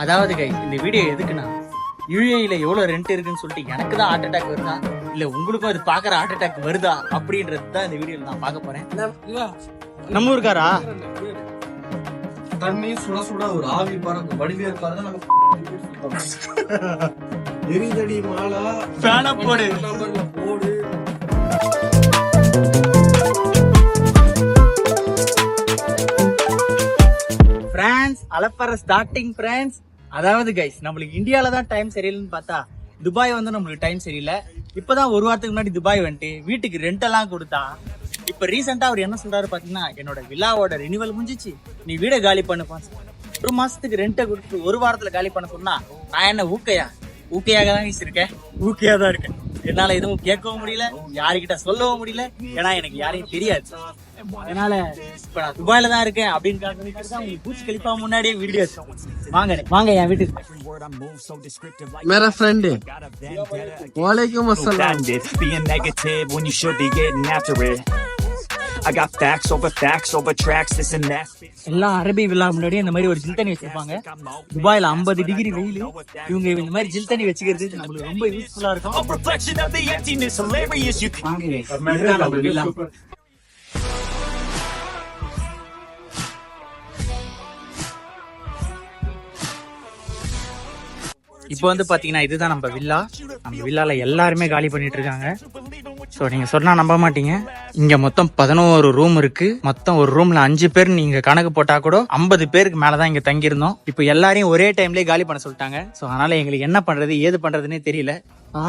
அதாவது கை இந்த வீடியோ எதுக்குன்னா யூஏல எவ்வளவு ரெண்ட் இருக்குன்னு சொல்லிட்டு எனக்கு தான் ஹார்ட் அட்டாக் வருதா? இல்ல உங்களுக்கும் அது பாக்குற ஹார்ட் அட்டாக் வருதா? அப்படின்றது தான் இந்த வீடியோல நான் பார்க்க போறேன். நம்ம ஊருக்காரா தண்ணி சுட சுட ஒரு ஆவி பறக்கும். பாருங்க நம்ம எரிதடி மாலா. ஃபேனை போடு. போடு. பிரான்ஸ் அலப்பற ஸ்டார்டிங் பிரான்ஸ் அதாவது கைஸ் நம்மளுக்கு இந்தியாவில தான் டைம் சரியில்லைன்னு பார்த்தா துபாய் வந்து நம்மளுக்கு டைம் சரியில்லை. இப்பதான் ஒரு வாரத்துக்கு முன்னாடி துபாய் வந்துட்டு வீட்டுக்கு ரெண்ட் எல்லாம் கொடுத்தா இப்போ ரீசெண்டாக அவர் என்ன சொல்றாரு பார்த்தீங்கன்னா என்னோட விழாவோட ரினிவல் முடிஞ்சிச்சு. நீ வீட காலி பண்ணுப்பா ஒரு மாசத்துக்கு ரெண்ட்டை கொடுத்து ஒரு வாரத்தில் காலி பண்ண சொன்னா நான் என்ன ஊக்கையா? ஊக்கையாக தான் guys இருக்கேன். ஊக்கையாக தான் இருக்கேன். என்னால எதுவும் கேட்கவும் முடியல யாருக்கிட்ட சொல்லவும் முடியல. ஏன்னா எனக்கு யாரையும் தெரியாது. அதனால இப்ப நான் துபாயில தான் இருக்கேன் அப்படின்னு பூச்சி கழிப்பா முன்னாடியே வீடியோ வாங்க வாங்க என் வீட்டுக்கு மேரா ஃப்ரெண்டு வாலைக்கும் அஸ்ஸலாம் being negative when you should be getting after it. I got facts over facts over tracks, this and that. எல்லா அரபி விழா முன்னாடி இந்த மாதிரி ஒரு ஜில் தண்ணி வச்சிருப்பாங்க. துபாயில 50 டிகிரி வெயில் இவங்க இந்த மாதிரி ஜில் தண்ணி வச்சுக்கிறது நம்மளுக்கு ரொம்ப யூஸ்ஃபுல்லா இருக்கும். இப்போ வந்து பாத்தீங்கன்னா இதுதான் நம்ம வில்லா நம்ம வில்லால எல்லாருமே காலி பண்ணிட்டு இருக்காங்க. ஸோ நீங்க சொன்னா நம்ப மாட்டீங்க. இங்க மொத்தம் பதினோரு ரூம் இருக்கு. மொத்தம் ஒரு ரூம்ல அஞ்சு பேர் நீங்க கணக்கு போட்டா கூட ஐம்பது பேருக்கு மேலதான் இங்க தங்கியிருந்தோம். இப்போ எல்லாரையும் ஒரே டைம்லயே காலி பண்ண சொல்லிட்டாங்க. ஸோ அதனால எங்களுக்கு என்ன பண்றது ஏது பண்றதுன்னே தெரியல. ஆ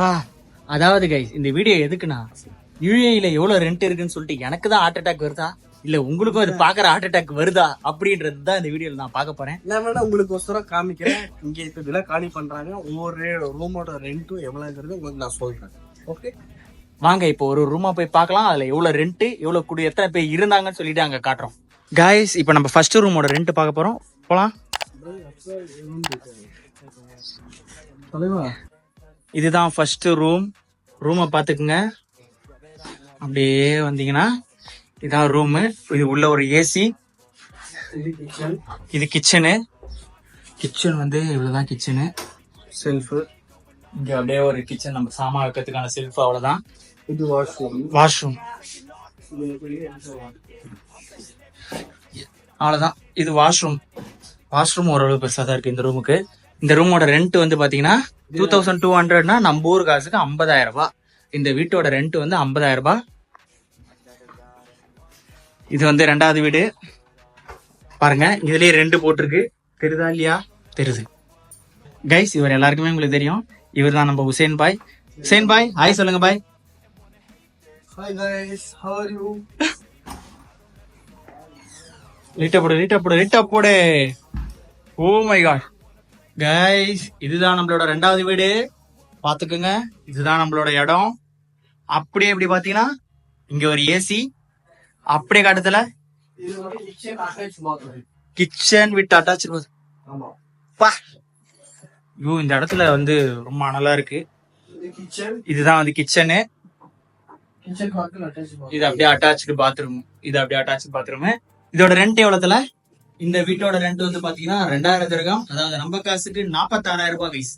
அதாவது கைஸ் இந்த வீடியோ எதுக்குன்னா யூஏல எவ்வளவு ரெண்ட் இருக்குன்னு சொல்லிட்டு எனக்கு தான் ஹார்ட் அட்டாக் வருதா? இல்ல உங்களுக்கும் அது பாக்குற ஹார்ட் அட்டாக் வருதா? அப்படின்றது தான் இந்த வீடியோல நான் பார்க்க போறேன். நான் வேணா உங்களுக்கு ஒசரம் காமிக்கிறேன். இங்க இப்ப விலை காலி பண்றாங்க. ஒவ்வொரு ரூமோட ரெண்ட்டும் எவ்வளவுங்கிறது உங்களுக்கு நான் சொல்றேன். ஓகே வாங்க இப்போ ஒரு ரூமா போய் பார்க்கலாம். அதுல எவ்வளவு ரெண்ட் எவ்வளவு குடி எத்தனை பேர் இருந்தாங்கன்னு சொல்லிட்டு அங்க காட்டுறோம். காய்ஸ் இப்போ நம்ம ஃபர்ஸ்ட் ரூமோட ரெண்ட் பார்க்க போறோம். போலாம். இதுதான் ஃபர்ஸ்ட் ரூம் ரூமை பார்த்துக்குங்க. அப்படியே வந்தீங்கன்னா இதான் ரூமு இது உள்ள ஒரு ஏசி இது கிச்சன் கிச்சனு வந்து இவ்வளவுதான் கிச்சனு செல்ஃப் இங்க அப்படியே ஒரு கிச்சன் நம்ம சாமான் வைக்கிறதுக்கான செல்ஃப் அவ்வளவுதான். இது வாஷ்ரூம். வாஷ்ரூம். அவ்வளவுதான். இது வாஷ்ரூம். வாஷ்ரூம் ஓரளவு பெருசா தான் இருக்கு இந்த ரூமுக்கு. இந்த ரூமோட ரெண்ட் வந்து பாத்தீங்கன்னா டூ தௌசண்ட் டூ ஹண்ட்ரட்னா நம்ம ஊர் காசுக்கு ஐம்பதாயிரம் ரூபாய் இந்த வீட்டோட ரெண்ட் வந்து ஐம்பதாயிரம் ரூபாய் இது வந்து ரெண்டாவது வீடு. பாருங்க இதுலயே ரெண்டு போட்டிருக்கு. தெரியுதா இல்லையா? தெரியுது. கைஸ் இவர் எல்லாருக்குமே உங்களுக்கு தெரியும். இவர் தான் நம்ம ஹுசேன் பாய். ஹுசேன் பாய் ஹாய் சொல்லுங்க பாய். hi guys how are you லிட்டா போடு லிட்டா போடு லிட்டா போடு ஓ மை காட் கைஸ் இதுதான் நம்மளோட ரெண்டாவது வீடு பாத்துக்கோங்க இதுதான் நம்மளோட இடம் அப்படியே இப்படி பாத்தீங்கன்னா இங்க ஒரு ஏசி அப்படியே காட்டுதுல இது வந்து kitchen attach bathroom kitchen with attach ஆமா பா ஐயோ இந்த இடத்துல வந்து ரொம்ப அனலா இருக்கு இது கிச்சன் இதுதான் வந்து கிச்சனு இது அப்படியே அட்டாச்சு பாத்ரூம் இது அப்படியே அட்டாச்சு பாத்ரூம் இதோட ரெண்ட் எவ்வளவுல இந்த வீட்டோட ரெண்ட் வந்து பாத்தீங்கன்னா ரெண்டாயிரம் திரகம் அதாவது நம்ம காசுக்கு நாற்பத்தாறாயிரம் ரூபாய் கைஸ்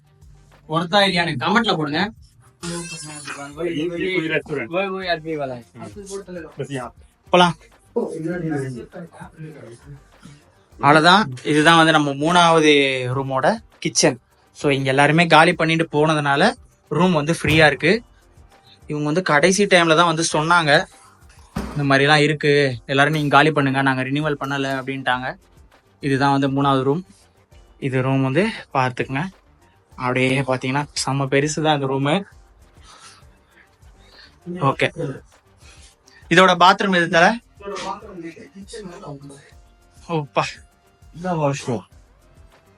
ஒருத்தா இல்லையானு கமெண்ட்ல போடுங்க. போலாம். அவ்வளவுதான். இதுதான் வந்து நம்ம மூணாவது ரூமோட கிச்சன் ஸோ இங்க எல்லாருமே காலி பண்ணிட்டு போனதுனால ரூம் வந்து ஃப்ரீயா இருக்கு. இவங்க வந்து கடைசி டைம்ல தான் வந்து சொன்னாங்க இந்த மாதிரிலாம் இருக்கு. எல்லாரும் நீங்க காலி பண்ணுங்க. நாங்க ரினிவல் பண்ணல அப்படின்ட்டாங்க. இதுதான் வந்து மூணாவது ரூம் இது ரூம் வந்து பார்த்துக்குங்க. அப்படியே பாத்தீங்கன்னா செம்ம பெருசு தான் இந்த ரூமு ஓகே இதோட பாத்ரூம் எது தர ஓப்பா.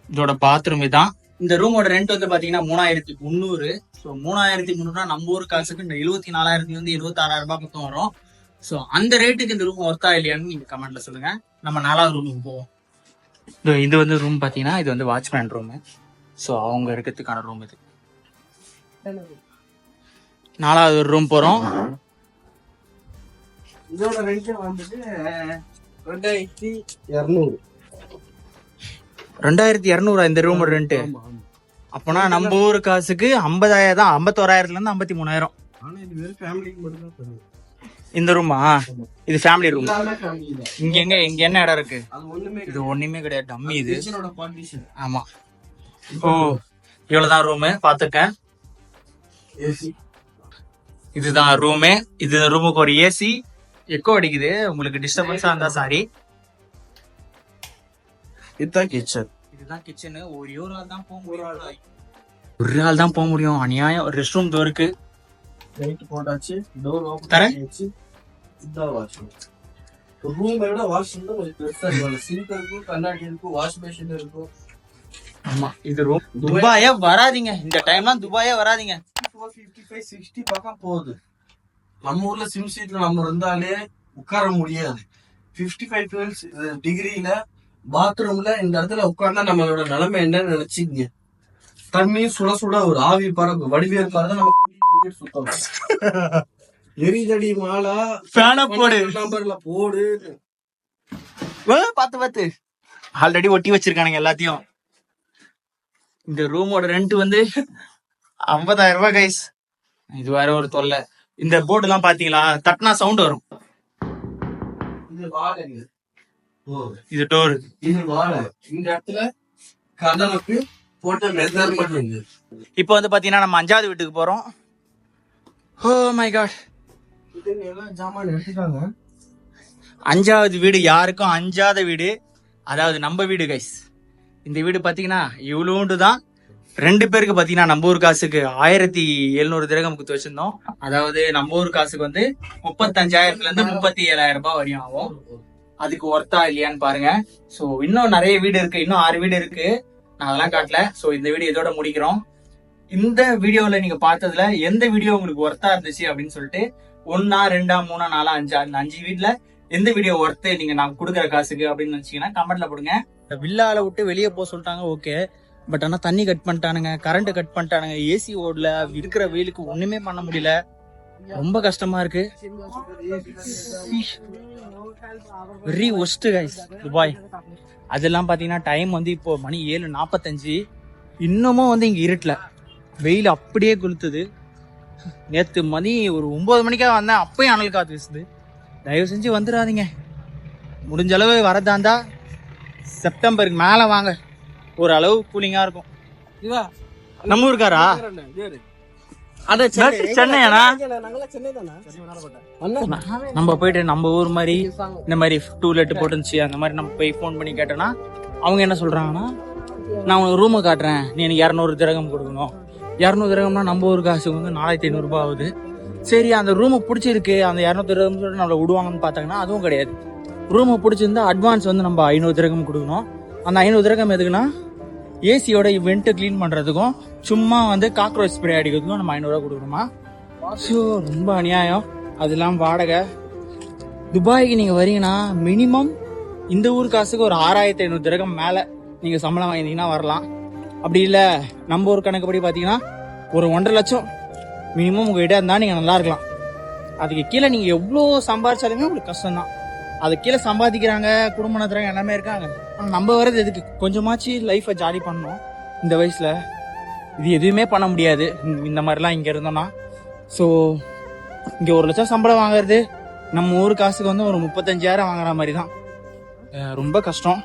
இதோட பாத்ரூம் இதான். இந்த ரூமோட ரெண்ட் வந்து பாத்தீங்கன்னா மூணாயிரத்தி முந்நூறு. ஸோ மூணாயிரத்தி முந்நூறுனா நம்ம ஊர் காசுக்கு இந்த எழுபத்தி நாலாயிரத்தி வந்து இருபத்தி ஆறாயிரம் ரூபாய் பக்கம் வரும். ஸோ அந்த ரேட்டுக்கு இந்த ரூம் ஒர்த்தா இல்லையான்னு நீங்க கமெண்ட்ல சொல்லுங்க. நம்ம நாலாவது ரூமுக்கு போவோம். இதோ இது வந்து ரூம் பாத்தீங்கன்னா இது வந்து வாட்ச்மேன் ரூம் ஸோ அவங்க இருக்கிறதுக்கான ரூம் இது. நாலாவது ரூம் போறோம். இதோட ரெண்ட் வந்துட்டு ரெண்டாயிரத்தி இரநூறு. ரெண்டாயிரத்தி இரநூறா இந்த ரூம் ரெண்ட் ஆமா ஆமா. அப்போனா நம்ம ஊர் காசுக்கு ஐம்பதாயிரம் தான் ஐம்பத்தோராயிரத்துல இருந்து ஐம்பத்தி மூணாயிரம் இந்த ரூமா இது ஃபேமிலி ரூம் இங்க எங்க இங்க என்ன இடம் இருக்கு? இது ஒண்ணுமே கிடையாது டம்மி இது. ஆமா. ஓ இவ்வளவுதான் ரூமு பாத்துக்கேன் இதுதான் ரூமு இது ரூமுக்கு ஒரு ஏசி எக்கோ அடிக்குது. உங்களுக்கு டிஸ்டர்பன்ஸா இருந்தா சாரி இதுதான் கிச்சன் இதுதான் கிச்சனு ஒரே ஒரு ஆள் தான் போக முடியும். ஒரு ஆள். தான் போக முடியும். அநியாயம். ரெஸ்ட் ரூம் தோ இருக்கு லைட் போட்டாச்சு. Door open. பண்ணியாச்சு. இதுதான் வாஷ்ரூம் ரூம் விட வாஷ்ரூம் தான் கொஞ்சம் பெருசா இருக்கும். சிங்க் இருக்கும் கண்ணாடி இருக்கும் வாஷ் பேஷன் இருக்கும். ஆமா இது ரூம் துபாயே வராதீங்க. இந்த டைம்லாம் துபாயே வராதீங்க. சிக்ஸ்டி பக்கம் போகுது. நம்ம ஊர்ல சிம் சீட்ல நம்ம இருந்தாலே உட்கார முடியாது. ஃபிஃப்டி ஃபைவ் டிகிரியில பாத்ரூம்ல இந்த இடத்துல உட்கார்ந்தா நம்மளோட நிலைமை என்னன்னு நினைச்சுங்க தண்ணி சுட சுட ஒரு ஆவி பறக்கும் வடிவேல் பாரு நம்ம சுத்தம் எரிதடி மாலா ஃபேனை போடு. நம்பர்ல போடு. பாத்து பாத்து. ஆல்ரெடி ஒட்டி வச்சிருக்கானுங்க எல்லாத்தையும். இந்த ரூமோட ரெண்ட் வந்து ஐம்பதாயிரம் ரூபாய் கைஸ் இது வேற ஒரு தொல்லை. இந்த போர்டு எல்லாம் பாத்தீங்களா? தட்டினா சவுண்ட் வரும். இது வாடகை. இது டோர் இது. இந்த இடத்துல கதவுக்கு போட்ட மெஷர்மெண்ட் இருக்கு. இப்போ வந்து பாத்தீங்கன்னா நம்ம அஞ்சாவது வீட்டுக்கு போறோம். ஓ மை காட் ஜாமான் எடுத்துட்டாங்க. அஞ்சாவது வீடு யாருக்கும் அஞ்சாத வீடு. அதாவது நம்ம வீடு கைஸ் இந்த வீடு பாத்தீங்கன்னா இவ்வளோண்டு தான். ரெண்டு பேருக்கு பாத்தீங்கன்னா நம்ம ஊர் காசுக்கு ஆயிரத்தி எழுநூறு திரகம் குத்து வச்சிருந்தோம் அதாவது நம்ம ஊர் காசுக்கு வந்து முப்பத்தஞ்சாயிரத்துல இருந்து முப்பத்தி ஏழாயிரம் ரூபாய் வரையும் ஆகும். அதுக்கு ஒர்த்தா இல்லையான்னு பாருங்க. சோ இன்னும் நிறைய வீடு இருக்கு. இன்னும் ஆறு வீடு இருக்கு. நான் அதெல்லாம் காட்டல. சோ இந்த வீடியோ இதோட முடிக்கிறோம். இந்த வீடியோல நீங்க பார்த்ததுல எந்த வீடியோ உங்களுக்கு ஒர்த்தா இருந்துச்சு அப்படின்னு சொல்லிட்டு ஒன்னா ரெண்டா மூணா நாலா அஞ்சா இந்த அஞ்சு வீட்ல எந்த வீடியோ ஒர்த்து நீங்க நான் கொடுக்குற காசுக்கு அப்படின்னு நினைச்சீங்கன்னா கமெண்ட்ல போடுங்க. வில்லால விட்டு வெளியே போக சொல்லிட்டாங்க ஓகே பட் ஆனா தண்ணி கட் பண்ணிட்டானுங்க கரண்ட் கட் பண்ணிட்டானுங்க ஏசி ஓடல இருக்கிற வெயிலுக்கு ஒண்ணுமே பண்ண முடியல. ரொம்ப கஷ்டமா இருக்கு. வெரி ஒஸ்ட் கைஸ் துபாய் அதெல்லாம் பாத்தீங்கன்னா டைம் வந்து இப்போ மணி ஏழு நாற்பத்தஞ்சு இன்னமும் வந்து இங்க இருட்டல. வெயில் அப்படியே கொளுத்துது. நேத்து மணி ஒரு ஒன்பது மணிக்கா வந்தேன். அப்பயும் அனல் காத்து வீசுது. தயவு செஞ்சு வந்துடாதீங்க. முடிஞ்ச அளவு வரதாந்தா செப்டம்பருக்கு மேல வாங்க. ஒரு அளவு கூலிங்கா இருக்கும். இவா. நம்ம ஊருக்காரா சென்னையாண்ணா? நம்ம போயிட்டு நம்ம ஊர் மாதிரி இந்த மாதிரி டூ லெட் போட்டுருந்துச்சு அந்த மாதிரி நம்ம போய் ஃபோன் பண்ணி கேட்டோம்னா அவங்க என்ன சொல்றாங்கன்னா நான் உனக்கு ரூமை காட்டுறேன். நீ எனக்கு இரநூறு திரகம் கொடுக்கணும். இரநூறு திரகம்னா நம்ம ஊர் காசு வந்து நாலாயிரத்தி ஐநூறுரூபா ஆகுது. சரி அந்த ரூமை பிடிச்சிருக்கு. அந்த இரநூத்தி திரகம் சொல்லிட்டு நம்மளை விடுவாங்கன்னு பார்த்தாங்கன்னா அதுவும் கிடையாது. ரூமை பிடிச்சிருந்தா அட்வான்ஸ் வந்து நம்ம ஐநூறு திரகம் கொடுக்கணும். அந்த ஐநூறு திரகம் எதுக்குன்னா ஏசியோட வெண்ட்டு க்ளீன் பண்ணுறதுக்கும் சும்மா வந்து காக்ரோச் ஸ்ப்ரே அடிக்கிறதுக்கும் நம்ம ஐநூறுரூவா கொடுக்கணுமா? ஸோ ரொம்ப அநியாயம். அதெல்லாம் வாடகை. துபாய்க்கு நீங்க வரீங்கன்னா மினிமம் இந்த ஊர் காசுக்கு ஒரு ஆறாயிரத்தி ஐநூறு திரகம் மேல நீங்க சம்பளம் வாங்கினீங்கன்னா வரலாம். அப்படி இல்லை நம்ம ஊர் கணக்குப்படி பார்த்தீங்கன்னா ஒரு ஒன்றரை லட்சம். மினிமம் உங்ககிட்ட இருந்தால் நீங்கள் நல்லா இருக்கலாம். அதுக்கு கீழே நீங்கள் எவ்வளோ சம்பாதிச்சாலுமே உங்களுக்கு கஷ்டம் தான் அது கீழே சம்பாதிக்கிறாங்க குடும்பம் நடத்துகிறாங்க எல்லாமே இருக்காங்க. நம்ம வர்றது எதுக்கு? கொஞ்சமாச்சு லைஃபை ஜாலி பண்ணோம் இந்த வயசில் இது எதுவுமே பண்ண முடியாது. இந்த- மாதிரிலாம் இங்கே இருந்தோம்னா. ஸோ இங்கே ஒரு லட்சம் சம்பளம் வாங்குறது நம்ம ஊர் காசுக்கு வந்து ஒரு முப்பத்தஞ்சாயிரம் வாங்குற மாதிரி தான் ரொம்ப கஷ்டம்.